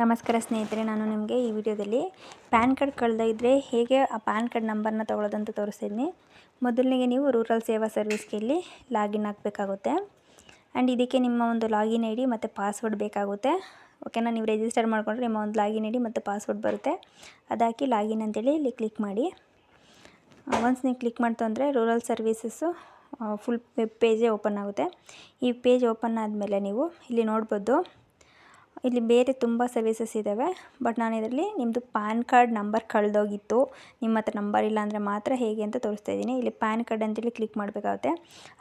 ನಮಸ್ಕಾರ ಸ್ನೇಹಿತರೆ, ನಾನು ನಿಮಗೆ ಈ ವಿಡಿಯೋದಲ್ಲಿ ಪ್ಯಾನ್ ಕಾರ್ಡ್ ಕಳೆದಿದ್ದರೆ ಹೇಗೆ ಆ ಪ್ಯಾನ್ ಕಾರ್ಡ್ ನಂಬರ್ನ ತೊಗೊಳ್ಳೋದಂತ ತೋರಿಸ್ತಿದ್ದೀನಿ ಮೊದಲನಿಗೆ ನೀವು ರೂರಲ್ ಸೇವಾ ಸರ್ವಿಸ್ಗೆ ಇಲ್ಲಿ ಲಾಗಿನ್ ಆಗಬೇಕಾಗುತ್ತೆ. ಆ್ಯಂಡ್ ಇದಕ್ಕೆ ನಿಮ್ಮ ಒಂದು ಲಾಗಿನ್ ಐ ಡಿ ಮತ್ತು ಪಾಸ್ವರ್ಡ್ ಬೇಕಾಗುತ್ತೆ. ಓಕೆನಾ? ನೀವು ರಿಜಿಸ್ಟರ್ ಮಾಡಿಕೊಂಡ್ರೆ ನಿಮ್ಮ ಒಂದು ಲಾಗಿನ್ ಐ ಡಿ ಮತ್ತು ಪಾಸ್ವರ್ಡ್ ಬರುತ್ತೆ. ಅದಾಕಿ ಲಾಗಿನ್ ಅಂತೇಳಿ ಇಲ್ಲಿ ಕ್ಲಿಕ್ ಮಾಡಿ. ಒನ್ಸ್ ನೀವು ಕ್ಲಿಕ್ ಮಾಡ್ತು ಅಂದರೆ ರೂರಲ್ ಸರ್ವಿಸಸ್ಸು ಫುಲ್ ವೆಬ್ ಪೇಜೇ ಓಪನ್ ಆಗುತ್ತೆ. ಈ ಪೇಜ್ ಓಪನ್ ಆದಮೇಲೆ ನೀವು ಇಲ್ಲಿ ನೋಡ್ಬೋದು. ಇಲ್ಲಿ ಬೇರೆ ತುಂಬ ಸರ್ವಿಸಸ್ ಇದ್ದಾವೆ ಬಟ್ ನಾನು ಇದರಲ್ಲಿ ನಿಮ್ಮದು ಪ್ಯಾನ್ ಕಾರ್ಡ್ ನಂಬರ್ ಕಳೆದೋಗಿತ್ತು. ನಿಮ್ಮ ಹತ್ರ ನಂಬರ್ ಇಲ್ಲ ಅಂದರೆ ಮಾತ್ರ ಹೇಗೆ ಅಂತ ತೋರಿಸ್ತಾ ಇದ್ದೀನಿ. ಇಲ್ಲಿ ಪ್ಯಾನ್ ಕಾರ್ಡ್ ಅಂತೇಳಿ ಕ್ಲಿಕ್ ಮಾಡಬೇಕಾಗುತ್ತೆ.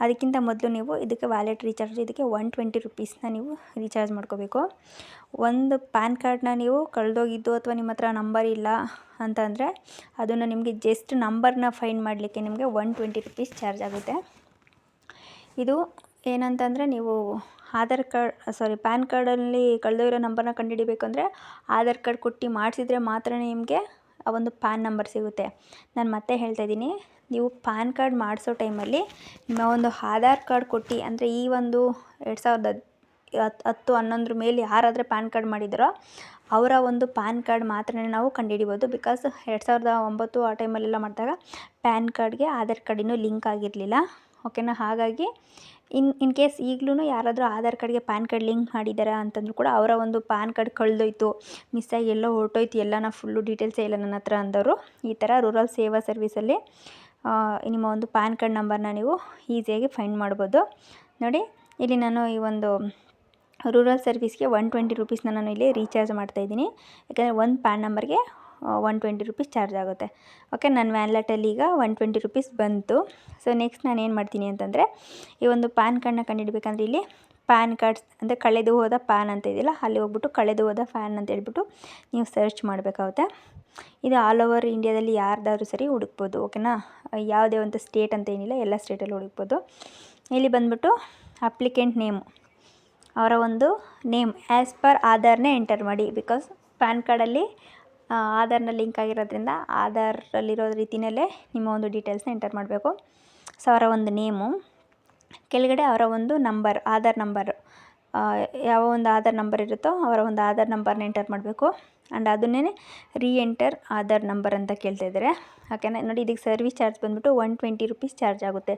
ಅದಕ್ಕಿಂತ ಮೊದಲು ನೀವು ಇದಕ್ಕೆ ವ್ಯಾಲೆಟ್ ರೀಚಾರ್ಜ್ ಇದಕ್ಕೆ ಒನ್ ಟ್ವೆಂಟಿ ರುಪೀಸ್ನ ನೀವು ರೀಚಾರ್ಜ್ ಮಾಡ್ಕೋಬೇಕು. ಒಂದು ಪ್ಯಾನ್ ಕಾರ್ಡ್ನ ನೀವು ಕಳೆದೋಗಿದ್ದು ಅಥವಾ ನಿಮ್ಮ ಹತ್ರ ನಂಬರ್ ಇಲ್ಲ ಅಂತಂದರೆ ಅದನ್ನು ನಿಮಗೆ ಜಸ್ಟ್ ನಂಬರ್ನ ಫೈನ್ ಮಾಡಲಿಕ್ಕೆ ನಿಮಗೆ ಒನ್ ಟ್ವೆಂಟಿ ರುಪೀಸ್ ಚಾರ್ಜ್ ಆಗುತ್ತೆ. ಇದು ಏನಂತಂದರೆ ನೀವು ಆಧಾರ್ ಕಾರ್ಡ್ ಸಾರಿ ಪ್ಯಾನ್ ಕಾರ್ಡಲ್ಲಿ ಕಳೆದೋಗಿರೋ ನಂಬರ್ನ ಕಂಡುಹಿಡಿಬೇಕು ಅಂದರೆ ಆಧಾರ್ ಕಾರ್ಡ್ ಕೊಟ್ಟು ಮಾಡಿಸಿದ್ರೆ ಮಾತ್ರ ನಿಮಗೆ ಆ ಒಂದು ಪ್ಯಾನ್ ನಂಬರ್ ಸಿಗುತ್ತೆ. ನಾನು ಮತ್ತೆ ಹೇಳ್ತಾ ಇದ್ದೀನಿ, ನೀವು ಪ್ಯಾನ್ ಕಾರ್ಡ್ ಮಾಡಿಸೋ ಟೈಮಲ್ಲಿ ನಿಮ್ಮ ಒಂದು ಆಧಾರ್ ಕಾರ್ಡ್ ಕೊಟ್ಟು ಅಂದರೆ ಈ ಒಂದು ಎರಡು ಸಾವಿರದ ಹತ್ತು ಹತ್ತು, ಹನ್ನೊಂದ್ರ ಮೇಲೆ ಯಾರಾದರೆ ಪ್ಯಾನ್ ಕಾರ್ಡ್ ಮಾಡಿದರೋ ಅವರ ಒಂದು ಪ್ಯಾನ್ ಕಾರ್ಡ್ ಮಾತ್ರ ನಾವು ಕಂಡುಹಿಡಿಬೋದು. ಬಿಕಾಸ್ ಎರಡು ಸಾವಿರದ ಒಂಬತ್ತು ಆ ಟೈಮಲ್ಲೆಲ್ಲ ಮಾಡಿದಾಗ ಪ್ಯಾನ್ ಕಾರ್ಡ್ಗೆ ಆಧಾರ್ ಕಾರ್ಡ್ ಇನ್ನೂ ಲಿಂಕ್ ಆಗಿರಲಿಲ್ಲ. ಓಕೆನಾ? ಹಾಗಾಗಿ ಇನ್ ಇನ್ ಕೇಸ್ ಈಗಲೂ ಯಾರಾದರೂ ಆಧಾರ್ ಕಾರ್ಡ್ಗೆ ಪ್ಯಾನ್ ಕಾರ್ಡ್ ಲಿಂಕ್ ಮಾಡಿದ್ದಾರೆ ಅಂತಂದರೂ ಕೂಡ ಅವರ ಒಂದು ಪ್ಯಾನ್ ಕಾರ್ಡ್ ಕಳೆದೋಯ್ತು ಮಿಸ್ಸಾಗಿ ಎಲ್ಲೋ ಹೊರಟೋಯ್ತು ಎಲ್ಲ ಫುಲ್ಲು ಡೀಟೇಲ್ಸೇ ಇಲ್ಲ ನನ್ನ ಹತ್ರ ಅಂದವರು. ಈ ಥರ ರೂರಲ್ ಸೇವಾ ಸರ್ವಿಸಲ್ಲಿ ನಿಮ್ಮ ಒಂದು ಪ್ಯಾನ್ ಕಾರ್ಡ್ ನಂಬರ್ನ ನೀವು ಈಸಿಯಾಗಿ ಫೈಂಡ್ ಮಾಡ್ಬೋದು. ನೋಡಿ, ಇಲ್ಲಿ ನಾನು ಈ ಒಂದು ರೂರಲ್ ಸರ್ವಿಸ್ಗೆ ಒನ್ ಟ್ವೆಂಟಿ ರುಪೀಸ್ನ ನಾನು ಇಲ್ಲಿ ರೀಚಾರ್ಜ್ ಮಾಡ್ತಾಯಿದ್ದೀನಿ ಯಾಕಂದರೆ ಒಂದು ಪ್ಯಾನ್ ನಂಬರ್ಗೆ ಒನ್ ಟ್ವೆಂಟಿ ರುಪೀಸ್ ಚಾರ್ಜ್ ಆಗುತ್ತೆ. ಓಕೆ ನನ್ನ ವ್ಯಾಲೆಟಲ್ಲಿ ಈಗ ಒನ್ ಟ್ವೆಂಟಿ ರುಪೀಸ್ ಬಂತು. ಸೊ ನೆಕ್ಸ್ಟ್ ನಾನು ಏನು ಮಾಡ್ತೀನಿ ಅಂತಂದರೆ, ಈ ಒಂದು ಪ್ಯಾನ್ ಕಾರ್ಡನ್ನ ಕಂಡುಹಿಡ್ಬೇಕಂದ್ರೆ ಇಲ್ಲಿ ಪ್ಯಾನ್ ಕಾರ್ಡ್ಸ್ ಅಂದರೆ ಕಳೆದು ಹೋದ ಪ್ಯಾನ್ ಅಂತ ಇದೆಯಲ್ಲ, ಅಲ್ಲಿ ಹೋಗ್ಬಿಟ್ಟು ಕಳೆದು ಹೋದ ಫ್ಯಾನ್ ಅಂತ ಹೇಳ್ಬಿಟ್ಟು ನೀವು ಸರ್ಚ್ ಮಾಡಬೇಕಾಗುತ್ತೆ. ಇದು ಆಲ್ ಓವರ್ ಇಂಡಿಯಾದಲ್ಲಿ ಯಾರ್ದಾದ್ರೂ ಸರಿ ಹುಡುಕ್ಬೋದು ಓಕೆನಾ ಯಾವುದೇ ಒಂದು ಸ್ಟೇಟ್ ಅಂತ ಏನಿಲ್ಲ, ಎಲ್ಲ ಸ್ಟೇಟಲ್ಲಿ ಹುಡುಕ್ಬೋದು. ಇಲ್ಲಿ ಬಂದ್ಬಿಟ್ಟು ಅಪ್ಲಿಕೆಂಟ್ ನೇಮು ಅವರ ಒಂದು ನೇಮ್ ಆ್ಯಸ್ ಪರ್ ಆಧಾರ್ನೇ ಎಂಟರ್ ಮಾಡಿ ಬಿಕಾಸ್ ಪ್ಯಾನ್ ಕಾರ್ಡಲ್ಲಿ ಆಧಾರ್ನ ಲಿಂಕ್ ಆಗಿರೋದ್ರಿಂದ ಆಧಾರಲ್ಲಿರೋ ರೀತಿಯಲ್ಲೇ ನಿಮ್ಮ ಒಂದು ಡೀಟೇಲ್ಸ್ನ ಎಂಟರ್ ಮಾಡಬೇಕು. ಸೊ, ಅವರ ಒಂದು ನೇಮು. ಕೆಳಗಡೆ ಅವರ ಒಂದು ನಂಬರ್, ಆಧಾರ್ ನಂಬರ್ ಯಾವ ಒಂದು ಆಧಾರ್ ನಂಬರ್ ಇರುತ್ತೋ ಅವರ ಒಂದು ಆಧಾರ್ ನಂಬರ್ನ ಎಂಟರ್ ಮಾಡಬೇಕು. ಆ್ಯಂಡ್ ಅದನ್ನೇ ರೀ ಎಂಟರ್ ಆಧಾರ್ ನಂಬರ್ ಅಂತ ಕೇಳ್ತಾ ಇದ್ದಾರೆ. ಓಕೆನಾ ನೋಡಿ, ಇದಕ್ಕೆ ಸರ್ವಿಸ್ ಚಾರ್ಜ್ ಬಂದುಬಿಟ್ಟು ಒನ್ ಟ್ವೆಂಟಿ ರುಪೀಸ್ ಚಾರ್ಜ್ ಆಗುತ್ತೆ.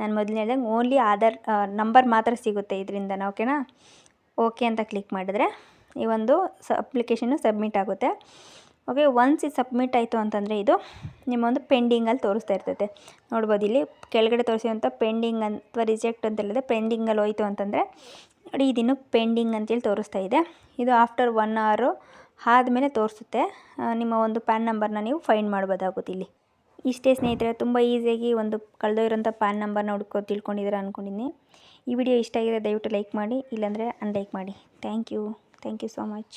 ನಾನು ಮೊದಲನೇ ಓನ್ಲಿ ಆಧಾರ್ ನಂಬರ್ ಮಾತ್ರ ಸಿಗುತ್ತೆ ಇದರಿಂದ ಓಕೆನಾ ಓಕೆ ಅಂತ ಕ್ಲಿಕ್ ಮಾಡಿದ್ರೆ ಈ ಒಂದು ಸ ಅಪ್ಲಿಕೇಶನ್ನು ಸಬ್ಮಿಟ್ ಆಗುತ್ತೆ. ಓಕೆ ಒನ್ಸ್ ಇದು ಸಬ್ಮಿಟ್ ಆಯಿತು ಅಂತಂದರೆ ಇದು ನಿಮ್ಮ ಒಂದು ಪೆಂಡಿಂಗಲ್ಲಿ ತೋರಿಸ್ತಾ ಇರ್ತೈತೆ. ನೋಡ್ಬೋದು ಇಲ್ಲಿ ಕೆಳಗಡೆ ತೋರಿಸಿದಂಥ ಪೆಂಡಿಂಗ್ ಅಥವಾ ರಿಜೆಕ್ಟ್ ಅಂತೇಳಿದೆ ಪೆಂಡಿಂಗಲ್ಲಿ ಹೋಯಿತು ಅಂತಂದರೆ ನೋಡಿ ಇದಿನ್ನು ಪೆಂಡಿಂಗ್ ಅಂತೇಳಿ ತೋರಿಸ್ತಾ ಇದೆ. ಇದು ಆಫ್ಟರ್ ಒನ್ ಅವರು ಆದಮೇಲೆ ತೋರಿಸುತ್ತೆ. ನಿಮ್ಮ ಒಂದು ಪ್ಯಾನ್ ನಂಬರ್ನ ನೀವು ಫೈಂಡ್ ಮಾಡ್ಬೋದಾಗುತ್ತೆ ಇಲ್ಲಿ. ಇಷ್ಟೇ ಸ್ನೇಹಿತರೆ, ತುಂಬ ಈಸಿಯಾಗಿ ಒಂದು ಕಳೆದೋಗಿರೋಂಥ ಪ್ಯಾನ್ ನಂಬರ್ನ ಹುಡ್ಕೋ ತಿಳ್ಕೊಂಡಿದ್ದೀರಾ ಅಂದ್ಕೊಂಡಿದ್ದೀನಿ ಈ ವಿಡಿಯೋ ಇಷ್ಟ ಆಗಿದೆ ದಯವಿಟ್ಟು ಲೈಕ್ ಮಾಡಿ, ಇಲ್ಲಾಂದರೆ ಅನ್ಲೈಕ್ ಮಾಡಿ. Thank you thank you so much